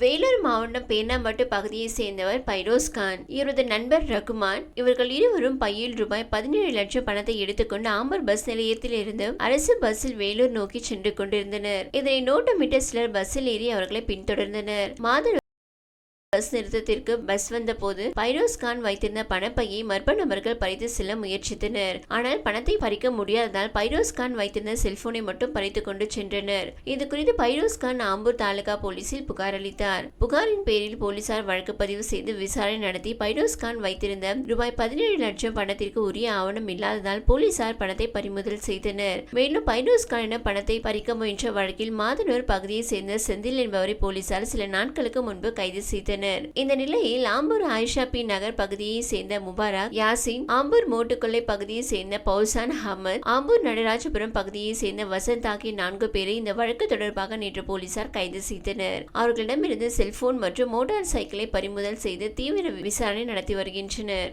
வேலூர் மாவட்டம் பேனாம்பட்டு பகுதியை சேர்ந்தவர் பைரோஸ் கான். இவரது நண்பர் ரகுமான். இவர்கள் இருவரும் பையில் ரூபாய் பதினேழு லட்சம் பணத்தை எடுத்துக்கொண்டு ஆம்பூர் பஸ் நிலையத்தில் இருந்து அரசு பஸ்ஸில் வேலூர் நோக்கி சென்று கொண்டிருந்தனர். இதனை நோட்டமிட்ட சிலர் பஸ்ஸில் ஏறி அவர்களை பின்தொடர்ந்தனர். மாத பஸ் நிறுத்தத்திற்கு பஸ் வந்தபோது பைரோஸ் கான் வைத்திருந்த பணப்பையை மர்ம நபர்கள் பறித்து செல்ல முயற்சித்தனர். ஆனால் பணத்தை பறிக்க முடியாததால் பைரோஸ் கான் வைத்திருந்த செல்போனை மட்டும் பறித்து கொண்டு சென்றனர். இது குறித்து பைரோஸ் கான் ஆம்பூர் தாலுகா போலீசில் புகார் அளித்தார். புகாரின் பேரில் போலீசார் வழக்கு பதிவு செய்து விசாரணை நடத்தி பைரோஸ் கான் வைத்திருந்த ரூபாய் பதினேழு லட்சம் பணத்திற்கு உரிய ஆவணம் இல்லாததால் போலீசார் பணத்தை பறிமுதல் செய்தனர். மேலும் பைரோஸ் கானிடம் பணத்தை பறிக்க முயன்ற வழக்கில் மாதனூர் பகுதியை சேர்ந்த செந்தில் என்பவரை போலீசார் சில நாட்களுக்கு முன்பு கைது செய்தனர். இந்த நிலையில் ஆம்பூர் ஆயிஷா பி நகர் பகுதியை சேர்ந்த முபாரக் யாசின் ஆம்பூர் மோட்டுக்கொள்ளை பகுதியை சேர்ந்த பௌசான் அஹமத் ஆம்பூர் நடராஜபுரம் பகுதியை சேர்ந்த வசந்த் ஆகிய நான்கு பேரை இந்த வழக்கு தொடர்பாக நேற்று போலீசார் கைது செய்தனர். அவர்களிடமிருந்து செல்போன் மற்றும் மோட்டார் சைக்கிளை பறிமுதல் செய்து தீவிர விசாரணை நடத்தி வருகின்றனர்.